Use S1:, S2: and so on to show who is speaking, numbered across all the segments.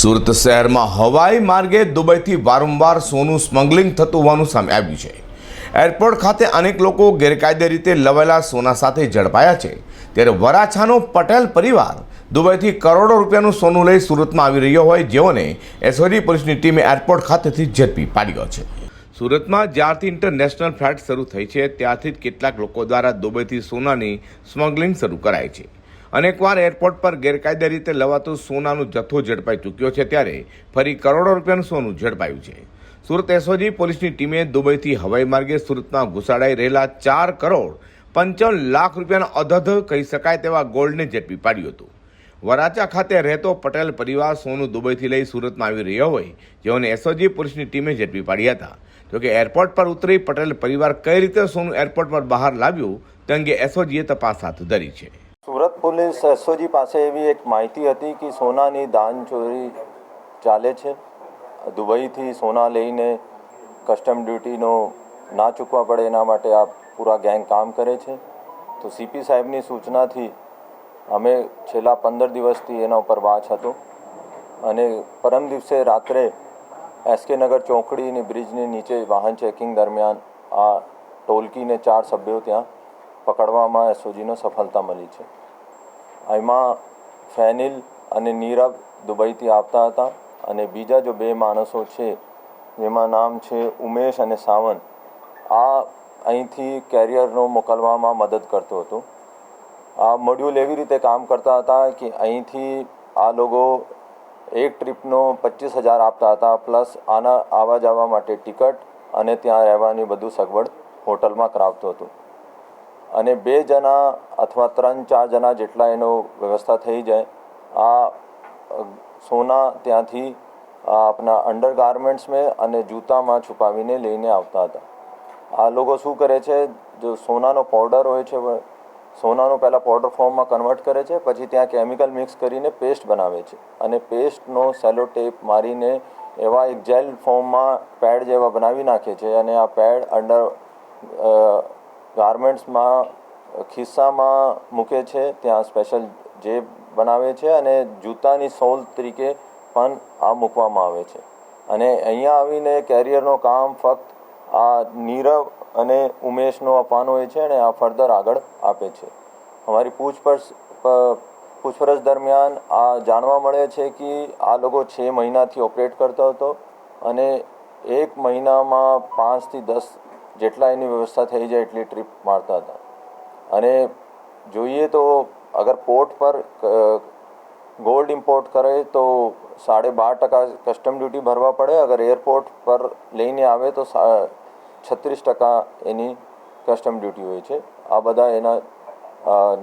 S1: સુરત શહેરમાં હવાઈ માર્ગે દુબઈથી વારંવાર સોનું સ્મગલિંગ થતું હોવાનું સામે આવ્યું છે. એરપોર્ટ ખાતે અનેક લોકો ગેરકાયદે રીતે લવાયેલા સોના સાથે ઝડપાયા છે. ત્યારે વરાછાનો પટેલ પરિવાર દુબઈથી કરોડો રૂપિયાનું સોનું લઈ સુરતમાં આવી રહ્યો હોય જેઓને એસઓજી પોલીસની ટીમે એરપોર્ટ ખાતેથી ઝડપી પાડ્યો છે. સુરતમાં જ્યારથી ઇન્ટરનેશનલ ફ્લાઇટ શરૂ થઈ છે, ત્યારથી જ કેટલાક લોકો દ્વારા દુબઈથી સોનાની સ્મગલિંગ શરૂ કરાય છે. અનેકવાર એરપોર્ટ પર ગેરકાયદે રીતે લવાતું સોનાનું જથ્થો ઝડપાઈ ચૂક્યો છે ત્યારે ફરી કરોડો રૂપિયાનું સોનું ઝડપાયું છે. સુરત એસઓજી પોલીસની ટીમે દુબઈથી હવાઈ માર્ગે સુરતમાં ઘુસાડાઈ રહેલા ચાર કરોડ પંચાવન લાખ રૂપિયાનો અધધ કહી શકાય તેવા ગોલ્ડને ઝડપી પાડ્યું હતું. વરાછા ખાતે રહેતો પટેલ પરિવાર સોનું દુબઈથી લઈ સુરતમાં આવી રહ્યો હોય, જેઓને એસઓજી પોલીસની ટીમે ઝડપી પાડ્યા હતા. જોકે એરપોર્ટ પર ઉતરી પટેલ પરિવાર કઈ રીતે સોનું એરપોર્ટ પર બહાર લાવ્યું, તે અંગે એસઓજીએ તપાસ હાથ ધરી છે.
S2: પોલીસ એસઓજી પાસે એવી એક માહિતી હતી કે સોનાની દાન ચોરી ચાલે છે. દુબઈથી સોના લઈને કસ્ટમ ડ્યુટીનો ના ચૂકવા પડે એના માટે આ પૂરા ગેંગ કામ કરે છે. તો સીપી સાહેબની સૂચનાથી અમે છેલ્લા પંદર દિવસથી એના ઉપર વાચ હતો અને પરમ દિવસે રાત્રે એસકે નગર ચોકડીની બ્રિજની નીચે વાહન ચેકિંગ દરમિયાન આ ટોલકીને ચાર સભ્યો ત્યાં પકડવામાં એસઓજીનો સફળતા મળી છે. એમાં ફેનિલ અને નીરવ દુબઈથી આવતા હતા અને બીજા જો બે માણસો છે, જેમાં નામ છે ઉમેશ અને સાવન, આ અહીંથી કેરિયરનો મોકલવામાં મદદ કરતો હતો. આ મોડ્યુલ એવી રીતે કામ કરતા હતા કે અહીંથી આ લોકો એક ટ્રીપનો પચીસ હજાર આપતા હતા, પ્લસ આના આવવા જવા માટે ટિકટ અને ત્યાં રહેવાની બધું સગવડ હોટલમાં કરાવતો હતું. અને બે જણા અથવા ત્રણ ચાર જણા જેટલા એનો વ્યવસ્થા થઈ જાય, આ સોના ત્યાંથી આ અંડરગાર્મેન્ટ્સમાં અંડર ગાર્મેન્ટ્સમાં અને જૂતામાં છુપાવીને લઈને આવતા હતા. આ લોકો શું કરે છે, જો સોનાનો પાવડર હોય છે સોનાનો પહેલાં પાવડર ફોર્મમાં કન્વર્ટ કરે છે, પછી ત્યાં કેમિકલ મિક્સ કરીને પેસ્ટ બનાવે છે. અને પેસ્ટનો સેલો ટેપ મારીને એવા એક જેલ ફોર્મમાં પેડ જેવા બનાવી નાખે છે અને આ પેડ અંડર ગાર્મેન્ટ્સમાં ખિસ્સામાં મૂકે છે, ત્યાં સ્પેશિયલ જેબ બનાવે છે અને જૂતાની સોલ તરીકે પણ આ મૂકવામાં આવે છે. અને અહીંયા આવીને કેરિયરનો કામ ફક્ત આ નીરવ અને ઉમેશનો આપવાનો હોય છે અને આ ફર્ધર આગળ આપે છે. અમારી પૂછપરછ પૂછપરછ દરમિયાન આ જાણવા મળે છે કે આ લોકો છ મહિનાથી ઓપરેટ કરતો હતો અને એક મહિનામાં પાંચથી દસ જેટલા એની વ્યવસ્થા થઈ જાય એટલી ટ્રીપ મારતા હતા. અને જોઈએ તો અગર પોર્ટ પર ગોલ્ડ ઇમ્પોર્ટ કરે તો સાડે બાર ટકા કસ્ટમ ડ્યુટી ભરવા પડે. અગર એરપોર્ટ પર લઈને આવે તો છત્રીસ ટકા એની કસ્ટમ ડ્યુટી હોય છે. આ બધા એના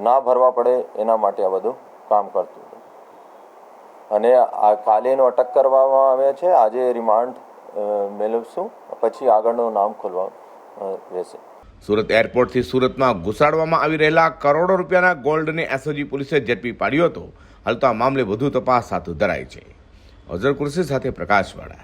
S2: ના ભરવા પડે એના માટે આ બધું કામ કરતું હતું. અને આ કાલે એનો અટક કરવામાં આવ્યા છે. આજે રિમાન્ડ મેળવશું. પછી આગળનું નામ ખોલવા રહેશે.
S1: સુરત એરપોર્ટથી સુરતમાં ઘુસાડવામાં આવી રહેલા કરોડો રૂપિયાના ગોલ્ડને એસઓજી પોલીસે ઝડપી પાડ્યો હતો. હાલ તો આ મામલે વધુ તપાસ હાથ ધરાઈ છે. અઝર કુર્સી સાથે પ્રકાશવાળા.